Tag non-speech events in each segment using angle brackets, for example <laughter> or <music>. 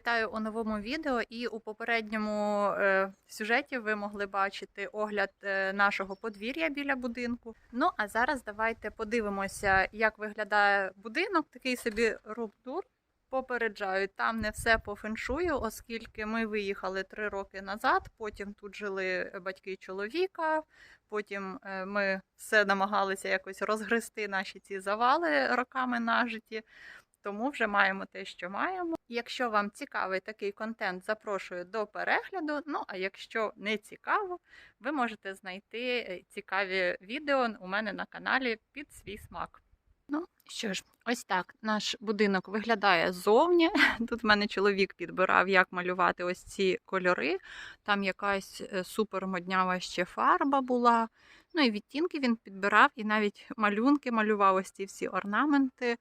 Вітаю у новому відео. І у попередньому е, сюжеті ви могли бачити огляд е, нашого подвір'я біля будинку. Ну а зараз давайте подивимося, як виглядає будинок. Такий собі рубдур. Попереджаю, там не все по феншую, оскільки ми виїхали три роки назад. Потім тут жили батьки чоловіка. Потім е, ми все намагалися якось розгрести наші ці завали роками нажиті. Тому вже маємо те, що маємо. Якщо вам цікавий такий контент, запрошую до перегляду. Ну а якщо не цікаво, ви можете знайти е, цікаві відео у мене на каналі під свій смак. Ну що ж, ось так наш будинок виглядає ззовні. <laughs> Тут в мене чоловік підбирав, як малювати ось ці кольори. Там якась е, супермоднява ще фарба була. Ну і відтінки він підбирав, і навіть малюнки малював ось ці всі орнаменти.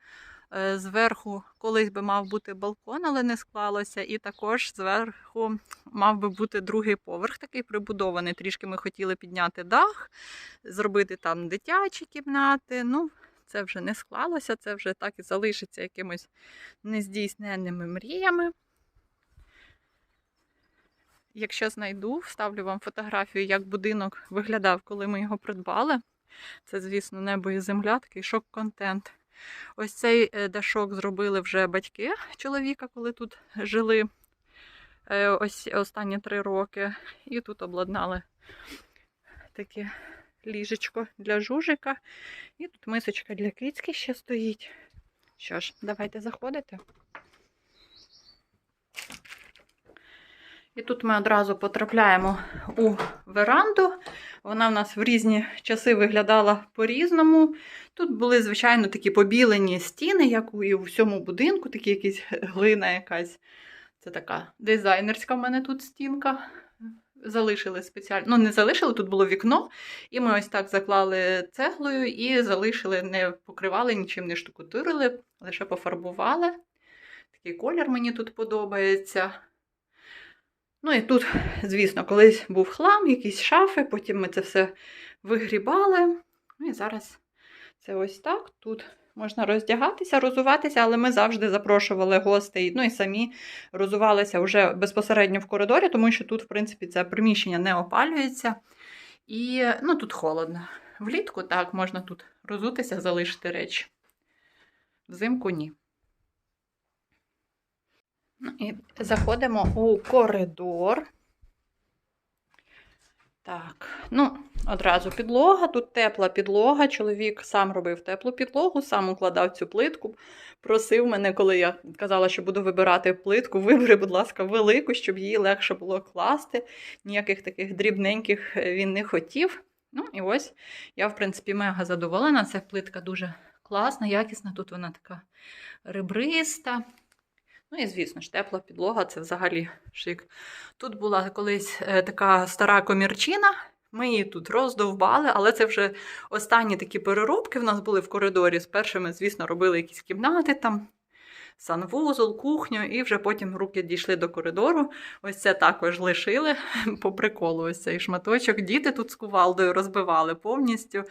Е, Зверху колись би мав бути балкон, але не склалося. І також зверху мав би бути другий поверх, такий прибудований. Трішки ми хотіли підняти дах, зробити там дитячі кімнати. Ну, це вже не склалося, це вже так і залишиться якимось нездійсненними мріями. Якщо знайду, вставлю вам фотографію, як будинок виглядав, коли ми його придбали. Це, звісно, небо і земля, такий шок-контент. Ось цей е, дашок зробили вже батьки чоловіка, коли тут жили е, ось останні три роки. І тут обладнали таке ліжечко для жужика. І тут мисочка для кицьки ще стоїть. Що ж, давайте заходити. І тут ми одразу потрапляємо у веранду. Вона в нас в різні часи виглядала по-різному. Тут були, звичайно, такі побілені стіни, як і у всьому будинку, такі якісь глина якась. Це така дизайнерська в мене тут стінка. Залишили спеціально, ну не залишили, тут було вікно, і ми ось так заклали цеглою і залишили, не покривали, нічим не штукатурили, лише пофарбували. Такий колір мені тут подобається. Ну і тут, звісно, колись був хлам, якісь шафи, потім ми це все вигрібали. Ну і зараз це ось так. Тут можна роздягатися, розуватися, але ми завжди запрошували гостей, ну і самі розувалися вже безпосередньо в коридорі, тому що тут, в принципі, це приміщення не опалюється. І ну, тут холодно. Влітку так, можна тут розутися, залишити речі. Взимку ні. Ну, і заходимо у коридор. Так, ну, одразу підлога. Тут тепла підлога. Чоловік сам робив теплу підлогу, сам укладав цю плитку. Просив мене, коли я казала, що буду вибирати плитку, <laughs> вибери, будь ласка, велику, щоб її легше було класти. Ніяких таких дрібненьких він не хотів. Ну, і ось я, в принципі, мега задоволена. Ця плитка дуже класна, якісна. Тут вона така ребриста. Ну і, звісно ж, тепла підлога це взагалі шик. Тут була колись е, така стара комірчина, ми її тут роздовбали, але це вже останні такі переробки в нас були в коридорі. Спершу ми, звісно, робили якісь кімнати там, санвузол, кухню, і вже потім руки дійшли до коридору. Ось це також лишили <laughs> по приколу. Ось цей шматочок. Діти тут з кувалдою розбивали повністю.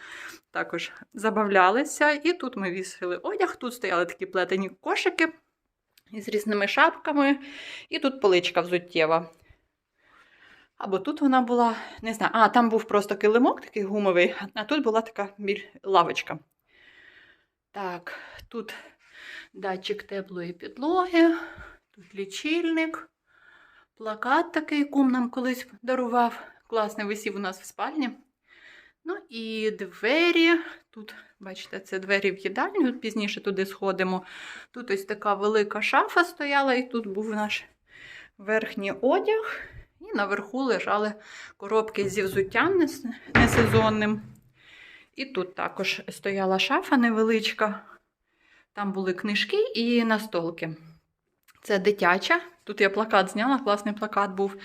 Також забавлялися. І тут ми вісили одяг, тут стояли такі плетені кошики із різними шапками. І тут поличка взуттєва. Або тут вона була, не знаю, а там був просто килимок такий гумовий, а тут була така лавочка. Так, тут датчик теплої підлоги, тут лічильник, плакат такий кум нам колись дарував. Класний висів у нас в спальні. Ну і двері. Тут, бачите, це двері в їдальню, пізніше туди сходимо. Тут ось така велика шафа стояла, і тут був наш верхній одяг. І наверху лежали коробки зі взуттям несезонним. І тут також стояла шафа невеличка. Там були книжки і настолки. Це дитяча. Тут я плакат зняла, класний плакат був.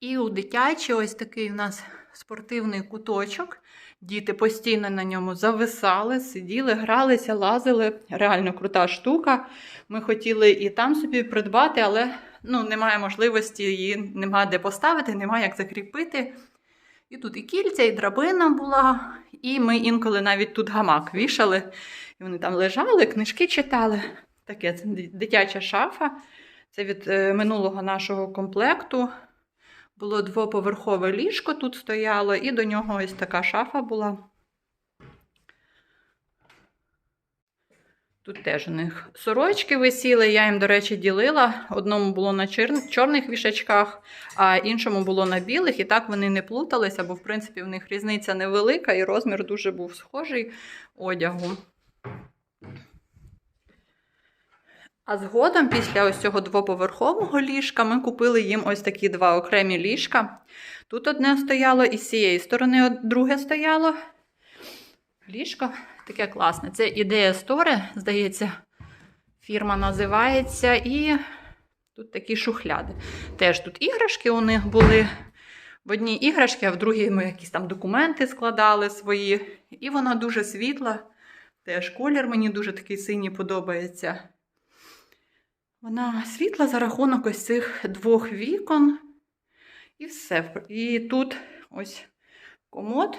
І у дитячій ось такий у нас спортивний куточок. Діти постійно на ньому зависали, сиділи, гралися, лазили. Реально крута штука. Ми хотіли і там собі придбати, але ну, немає можливості її немає де поставити, немає як закріпити. І тут і кільця, і драбина була, і ми інколи навіть тут гамак вішали. І вони там лежали, книжки читали. Таке це дитяча шафа. Це від е, минулого нашого комплекту. Було двоповерхове ліжко тут стояло, і до нього ось така шафа була. Тут теж у них сорочки висіли, я їм, до речі, ділила. Одному було на чорних вішачках, а іншому було на білих, і так вони не плуталися, бо, в принципі, в них різниця невелика, і розмір дуже був схожий одягу. А згодом, після ось цього двоповерхового ліжка, ми купили їм ось такі два окремі ліжка. Тут одне стояло, і з цієї сторони друге стояло. Ліжко таке класне. Це ідея Store, здається, фірма називається. І тут такі шухляди. Теж тут іграшки у них були. В одній іграшки, а в другій ми якісь там документи складали свої. І вона дуже світла. Теж колір мені дуже такий синій подобається. Вона світла за рахунок ось цих двох вікон. І все. І тут ось комод.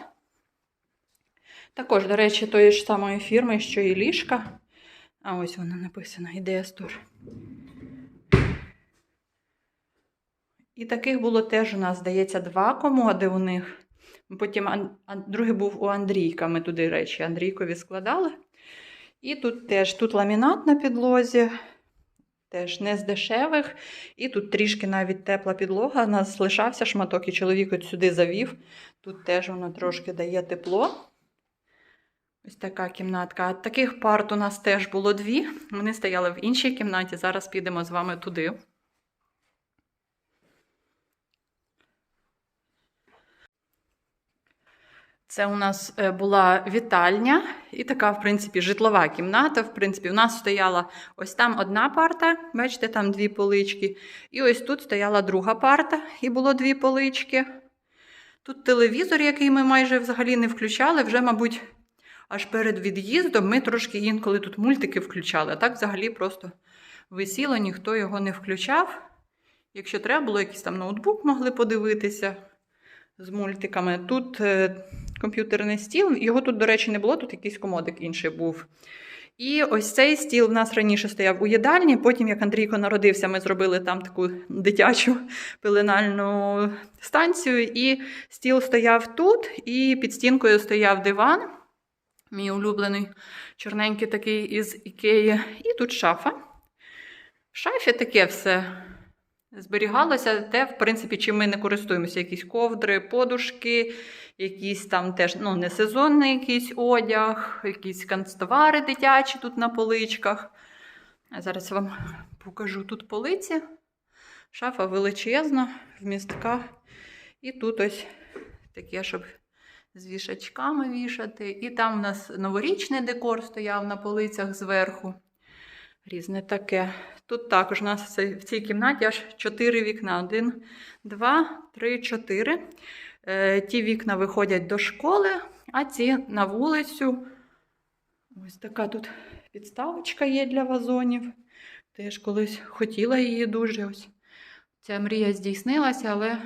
Також, до речі, тої ж самої фірми, що і ліжка. А ось вона написана Ідея Стор. І таких було теж у нас, здається, два комоди у них. Потім другий був у Андрійка. Ми туди речі Андрійкові складали. І тут теж тут ламінат на підлозі, теж не з дешевих. І тут трішки навіть тепла підлога. У нас лишався шматок, і чоловік от сюди завів. Тут теж воно трошки дає тепло. Ось така кімнатка. Таких парт у нас теж було дві. Вони стояли в іншій кімнаті. Зараз підемо з вами туди. Це у нас е, була вітальня і така, в принципі, житлова кімната. В принципі, у нас стояла ось там одна парта, бачите, там дві полички. І ось тут стояла друга парта, і було дві полички. Тут телевізор, який ми майже взагалі не включали, вже, мабуть, аж перед від'їздом ми трошки інколи тут мультики включали. А так взагалі просто висіло, ніхто його не включав. Якщо треба було, якийсь там ноутбук могли подивитися з мультиками. Тут е, комп'ютерний стіл, його тут, до речі, не було, тут якийсь комодик інший був. І ось цей стіл в нас раніше стояв у їдальні. Потім, як Андрійко народився, ми зробили там таку дитячу пеленальну станцію. І стіл стояв тут, і під стінкою стояв диван. Мій улюблений чорненький такий із Ікеї. І тут шафа. В шафі таке все зберігалося. Те, в принципі, чим ми не користуємося. Якісь ковдри, подушки, Якісь там теж ну, не сезонний якийсь одяг, якісь канцтовари дитячі тут на поличках. А Зараз вам покажу тут полиці. Шафа величезна, вмістка. І тут ось таке, щоб з вішачками вішати. І там у нас новорічний декор стояв на полицях зверху. Різне таке. Тут також у нас в цій кімнаті аж 4 вікна: 1, 2, 3, 4 ті вікна виходять до школи, а ці на вулицю. Ось така тут підставочка є для вазонів. Теж колись хотіла її дуже. Ось ця мрія здійснилася, але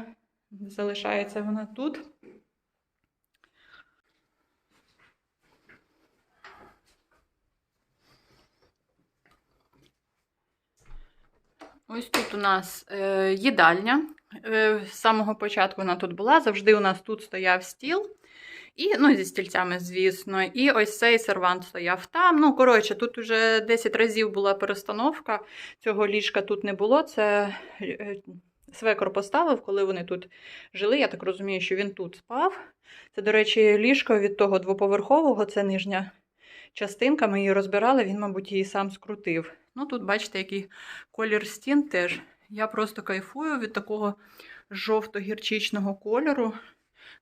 залишається вона тут. Ось тут у нас е, їдальня. Е, з самого початку вона тут була. Завжди у нас тут стояв стіл. І, ну, зі стільцями, звісно. І ось цей сервант стояв там. Ну, коротше, тут уже 10 разів була перестановка. Цього ліжка тут не було. Це е, свекор поставив, коли вони тут жили. Я так розумію, що він тут спав. Це, до речі, ліжко від того двоповерхового, це нижня частинка. Ми її розбирали, він, мабуть, її сам скрутив. Ну, тут, бачите, який колір стін теж. Я просто кайфую від такого жовто-гірчичного кольору.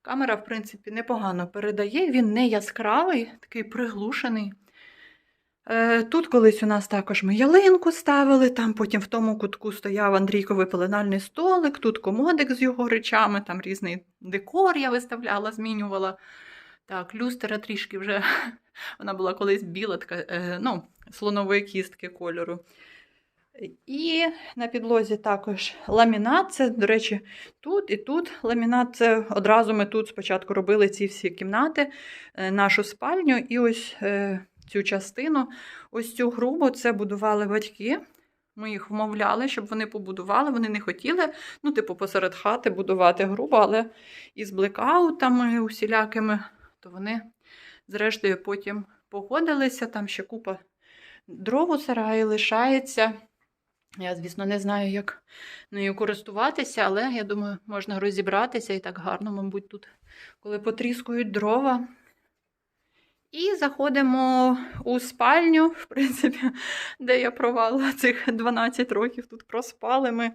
Камера, в принципі, непогано передає. Він не яскравий, такий приглушений. Е, Тут колись у нас також ми ялинку ставили, там потім в тому кутку стояв Андрійковий пеленальний столик, тут комодик з його речами, там різний декор я виставляла, змінювала. Так, люстра трішки вже, вона була колись біла, така, е, ну, слонової кістки кольору. І на підлозі також ламінат. Це, до речі, тут і тут ламінат. Це одразу ми тут спочатку робили ці всі кімнати, е, нашу спальню і ось е, цю частину. Ось цю грубу це будували батьки. Ми їх вмовляли, щоб вони побудували. Вони не хотіли, ну, типу, посеред хати будувати грубо, але із блекаутами усілякими, то вони, зрештою, потім погодилися. Там ще купа дров у сараї лишається. Я, звісно, не знаю, як нею користуватися, але я думаю, можна розібратися і так гарно, мабуть, тут, коли потріскують дрова. І заходимо у спальню, в принципі, <laughs> де я провала цих 12 років. Тут проспали ми.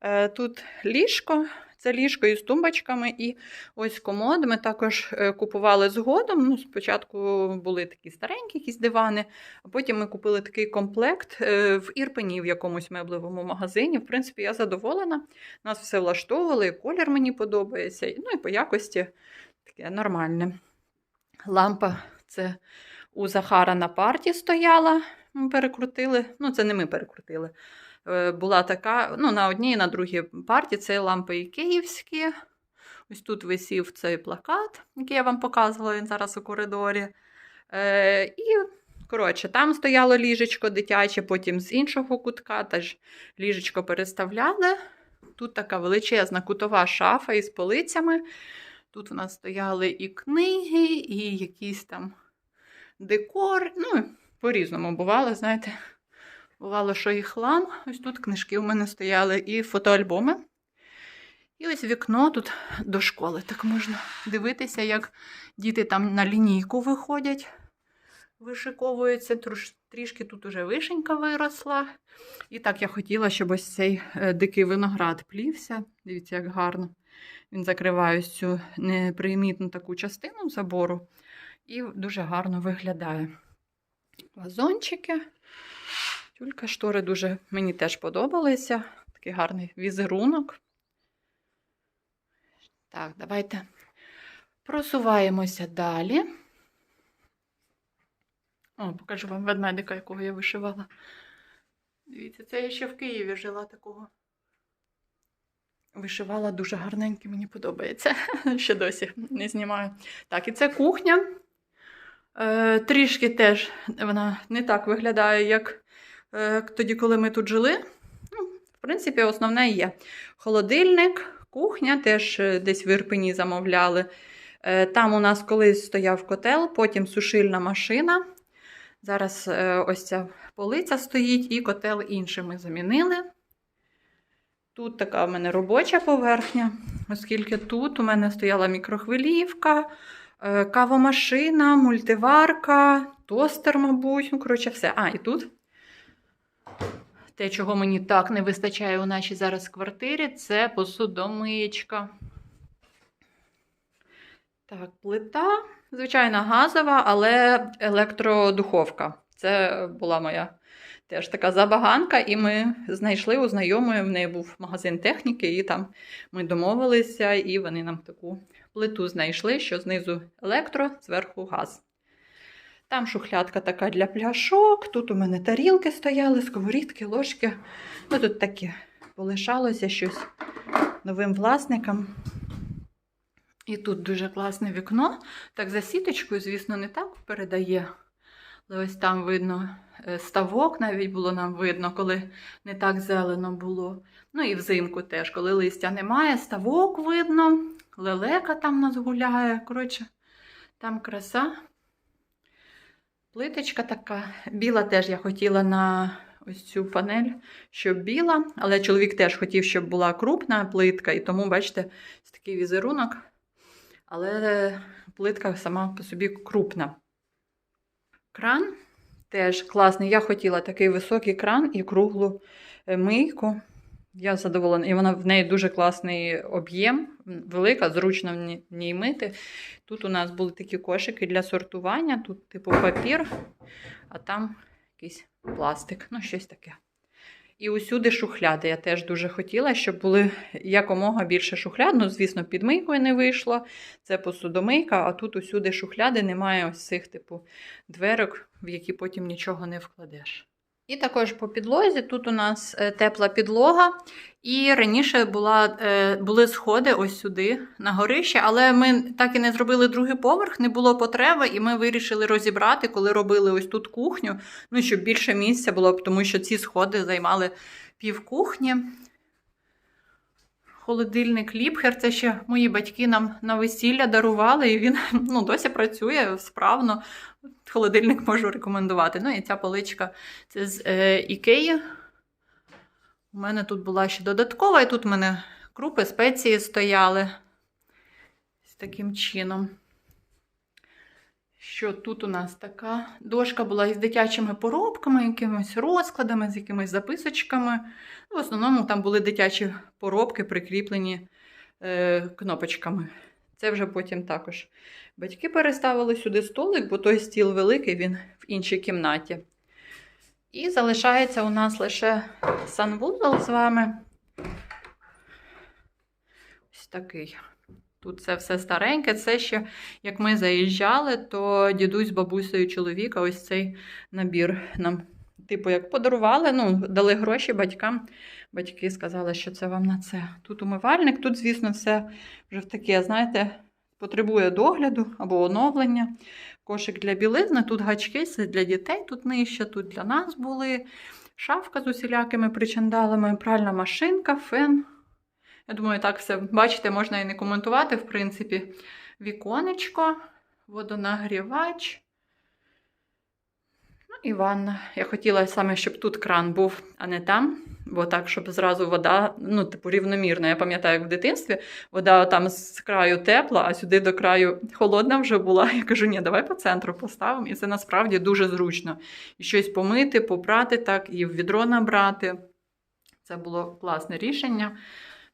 Е, Тут ліжко, це ліжко із тумбочками, і ось комод. Ми також е, купували згодом. Ну, спочатку були такі старенькі якісь дивани, а потім ми купили такий комплект е, в Ірпені в якомусь меблевому магазині. В принципі, я задоволена. Нас все влаштовували, колір мені подобається. Ну і по якості таке нормальне. Лампа це у Захара на парті стояла. Ми перекрутили. Ну, це не ми перекрутили. Е, Була така, ну, на одній і на другій парті це лампи київські. Ось тут висів цей плакат, який я вам показувала, він зараз у коридорі. Е, і, коротше, там стояло ліжечко дитяче, потім з іншого кутка теж ліжечко переставляли. Тут така величезна кутова шафа із полицями. Тут у нас стояли і книги, і якийсь там декор. Ну, по-різному бувало, знаєте. Бувало, що і хлам. Ось тут книжки у мене стояли, і фотоальбоми. І ось вікно тут до школи. Так можна дивитися, як діти там на лінійку виходять, вишиковуються. Трішки тут уже вишенька виросла. І так я хотіла, щоб ось цей е, дикий виноград плівся. Дивіться, як гарно. Він закриває цю непримітну таку частину забору і дуже гарно виглядає. Вазончики. Тюлька штори дуже мені теж подобалися. Такий гарний візерунок. Так, давайте просуваємося далі. О, покажу вам ведмедика, якого я вишивала. Дивіться, це я ще в Києві жила такого. Вишивала дуже гарненький, мені подобається. <laughs> Ще досі не знімаю. Так, і це кухня. Е, трішки теж вона не так виглядає, як тоді, коли ми тут жили. Ну, в принципі, основне є холодильник, кухня, теж е, десь в Ірпені замовляли. Е, там у нас колись стояв котел, потім сушильна машина. Зараз е, ось ця полиця стоїть, і котел інший ми замінили. Тут така в мене робоча поверхня, оскільки тут у мене стояла мікрохвилівка, е, кавомашина, мультиварка, тостер, мабуть. Ну, коротше, все. А, і тут те, чого мені так не вистачає у нашій зараз квартирі, це посудомиєчка. Так, плита, звичайно, газова, але електродуховка. Це була моя теж така забаганка, і ми знайшли у знайомої, в неї був магазин техніки, і там ми домовилися, і вони нам таку плиту знайшли, що знизу електро, зверху газ. Там шухлядка така для пляшок, тут у мене тарілки стояли, сковорідки, ложки. Ну, тут таке полишалося щось новим власникам. І тут дуже класне вікно. Так, за сіточкою, звісно, не так передає. Але ось там видно е, ставок, навіть було нам видно, коли не так зелено було. Ну і взимку теж, коли листя немає, ставок видно, лелека там нас гуляє. Коротше, там краса. Плиточка така. Біла теж я хотіла на ось цю панель, щоб біла, але чоловік теж хотів, щоб була крупна плитка, і тому, бачите, такий візерунок. Але плитка сама по собі крупна. Кран теж класний. Я хотіла такий високий кран і круглу е, мийку. Я задоволена. І вона в неї дуже класний об'єм, велика, зручно в ній- мити. Тут у нас були такі кошики для сортування. Тут, типу, папір, а там якийсь пластик, ну, щось таке. І усюди шухляди. Я теж дуже хотіла, щоб були якомога більше шухляд. Ну, звісно, під мийкою не вийшло. Це посудомийка, а тут усюди шухляди, немає ось цих, типу, дверок, в які потім нічого не вкладеш. І також по підлозі тут у нас е, тепла підлога. І раніше була, е, були сходи ось сюди, на горище, але ми так і не зробили другий поверх, не було потреби, і ми вирішили розібрати, коли робили ось тут кухню, ну, щоб більше місця було, тому що ці сходи займали пів кухні. Холодильник Ліпхер, це ще мої батьки нам на весілля дарували, і він <laughs> ну, досі працює справно. Холодильник можу рекомендувати. Ну і ця поличка це з е, Ікеї. У мене тут була ще додаткова, і тут в мене крупи, спеції стояли. З таким чином. Що тут у нас така дошка була із дитячими поробками, якимись розкладами, з якимись записочками. В основному там були дитячі поробки, прикріплені е, кнопочками. Це вже потім також батьки переставили сюди столик, бо той стіл великий, він в іншій кімнаті. І залишається у нас лише санвузол з вами. Ось такий. Тут це все стареньке. Це ще, як ми заїжджали, то дідусь з бабусею чоловіка ось цей набір нам, типу, як подарували, ну, дали гроші батькам. Батьки сказали, що це вам на це. Тут умивальник, тут, звісно, все вже в таке, знаєте, потребує догляду або оновлення. Кошик для білизни, тут гачки, для дітей, тут нижче, тут для нас були. Шафка з усілякими причандалами, пральна машинка, фен. Я думаю, так все, бачите, можна і не коментувати, в принципі. Віконечко, водонагрівач. Ну і ванна. Я хотіла саме, щоб тут кран був, а не там. Бо так, щоб зразу вода, ну, типу, рівномірна. Я пам'ятаю, як в дитинстві вода там з краю тепла, а сюди до краю холодна вже була. Я кажу, ні, давай по центру поставимо. І це насправді дуже зручно. І щось помити, попрати, так, і в відро набрати. Це було класне рішення.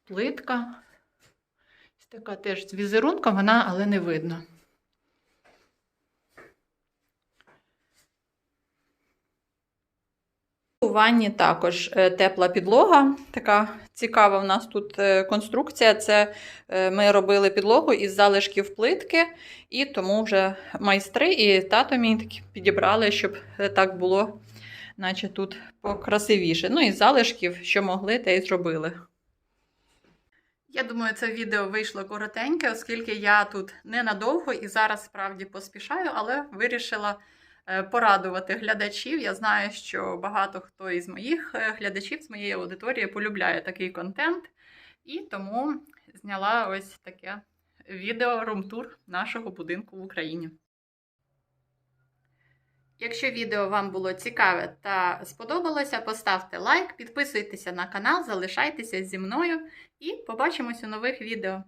Плитка. Ось така теж з візерунком, вона, але не видно. У ванні також е, тепла підлога. Така цікава в нас тут е, конструкція. Це е, ми робили підлогу із залишків плитки, і тому вже майстри і тато мій такі підібрали, щоб так було, наче тут покрасивіше. Ну і залишків, що могли, те й зробили. Я думаю, це відео вийшло коротеньке, оскільки я тут ненадовго і зараз справді поспішаю, але вирішила е, порадувати глядачів. Я знаю, що багато хто із моїх е, глядачів з моєї аудиторії полюбляє такий контент, і тому зняла ось таке відео румтур нашого будинку в Україні. Якщо відео вам було цікаве та сподобалося, поставте лайк, підписуйтеся на канал, залишайтеся зі мною і побачимось у нових відео.